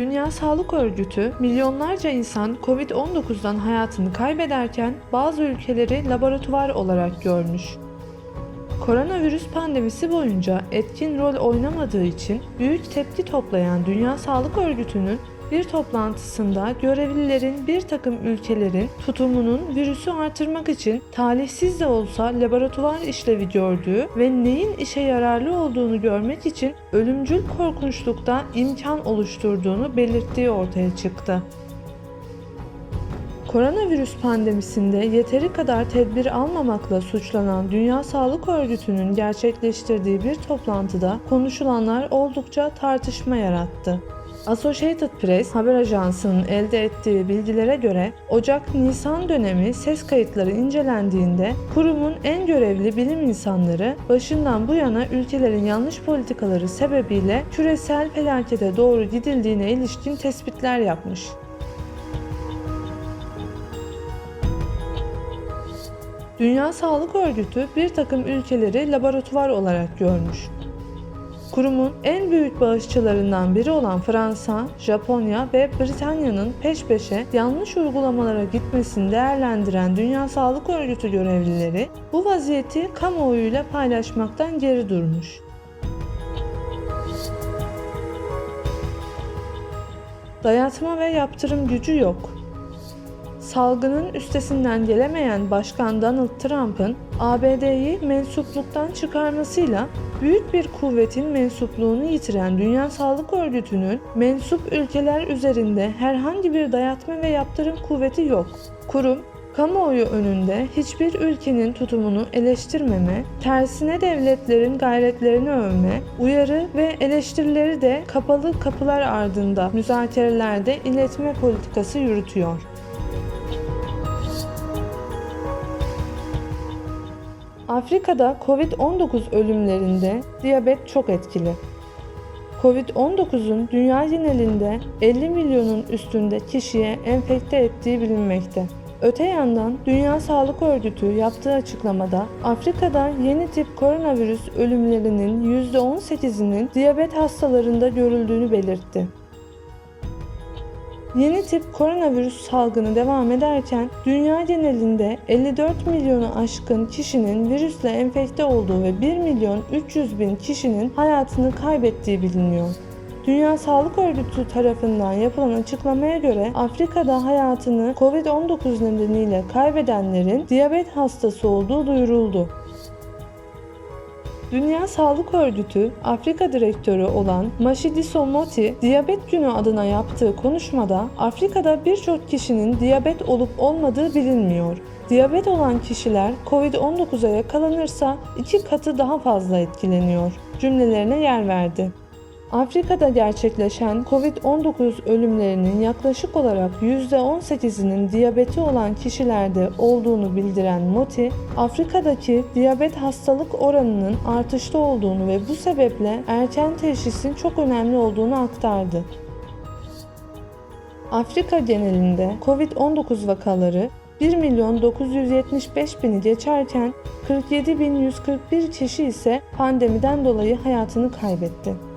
Dünya Sağlık Örgütü milyonlarca insan Covid-19'dan hayatını kaybederken bazı ülkeleri laboratuvar olarak görmüş. Koronavirüs pandemisi boyunca etkin rol oynamadığı için büyük tepki toplayan Dünya Sağlık Örgütü'nün bir toplantısında görevlilerin bir takım ülkelerin tutumunun virüsü artırmak için talihsiz de olsa laboratuvar işlevi gördüğü ve neyin işe yararlı olduğunu görmek için ölümcül korkunçlukta imkan oluşturduğunu belirttiği ortaya çıktı. Koronavirüs pandemisinde yeteri kadar tedbir almamakla suçlanan Dünya Sağlık Örgütü'nün gerçekleştirdiği bir toplantıda konuşulanlar oldukça tartışma yarattı. Associated Press haber ajansının elde ettiği bilgilere göre Ocak-Nisan dönemi ses kayıtları incelendiğinde kurumun en görevli bilim insanları başından bu yana ülkelerin yanlış politikaları sebebiyle küresel felakete doğru gidildiğine ilişkin tespitler yapmış. Dünya Sağlık Örgütü bir takım ülkeleri laboratuvar olarak görmüş. Kurumun en büyük bağışçılarından biri olan Fransa, Japonya ve Britanya'nın peş peşe yanlış uygulamalara gitmesini değerlendiren Dünya Sağlık Örgütü görevlileri bu vaziyeti kamuoyuyla paylaşmaktan geri durmuş. Dayatma ve yaptırım gücü yok. Salgının üstesinden gelemeyen Başkan Donald Trump'ın ABD'yi mensupluktan çıkarmasıyla büyük bir kuvvetin mensupluğunu yitiren Dünya Sağlık Örgütü'nün mensup ülkeler üzerinde herhangi bir dayatma ve yaptırım kuvveti yok. Kurum kamuoyu önünde hiçbir ülkenin tutumunu eleştirmeme, tersine devletlerin gayretlerini övme, uyarı ve eleştirileri de kapalı kapılar ardında müzakerelerde iletme politikası yürütüyor. Afrika'da Covid-19 ölümlerinde diyabet çok etkili. Covid-19'un dünya genelinde 50 milyonun üstünde kişiye enfekte ettiği bilinmekte. Öte yandan Dünya Sağlık Örgütü yaptığı açıklamada Afrika'da yeni tip koronavirüs ölümlerinin %18'inin diyabet hastalarında görüldüğünü belirtti. Yeni tip koronavirüs salgını devam ederken dünya genelinde 54 milyonu aşkın kişinin virüsle enfekte olduğu ve 1 milyon 300 bin kişinin hayatını kaybettiği biliniyor. Dünya Sağlık Örgütü tarafından yapılan açıklamaya göre Afrika'da hayatını COVID-19 nedeniyle kaybedenlerin diyabet hastası olduğu duyuruldu. Dünya Sağlık Örgütü Afrika Direktörü olan Mashidiso Moti, Diyabet Günü adına yaptığı konuşmada Afrika'da birçok kişinin diyabet olup olmadığı bilinmiyor. Diyabet olan kişiler COVID-19'a yakalanırsa iki katı daha fazla etkileniyor cümlelerine yer verdi. Afrika'da gerçekleşen COVID-19 ölümlerinin yaklaşık olarak %18'inin diyabeti olan kişilerde olduğunu bildiren Moti, Afrika'daki diyabet hastalık oranının artışta olduğunu ve bu sebeple erken teşhisin çok önemli olduğunu aktardı. Afrika genelinde COVID-19 vakaları 1 milyon 975 bini geçerken 47 bin 141 kişi ise pandemiden dolayı hayatını kaybetti.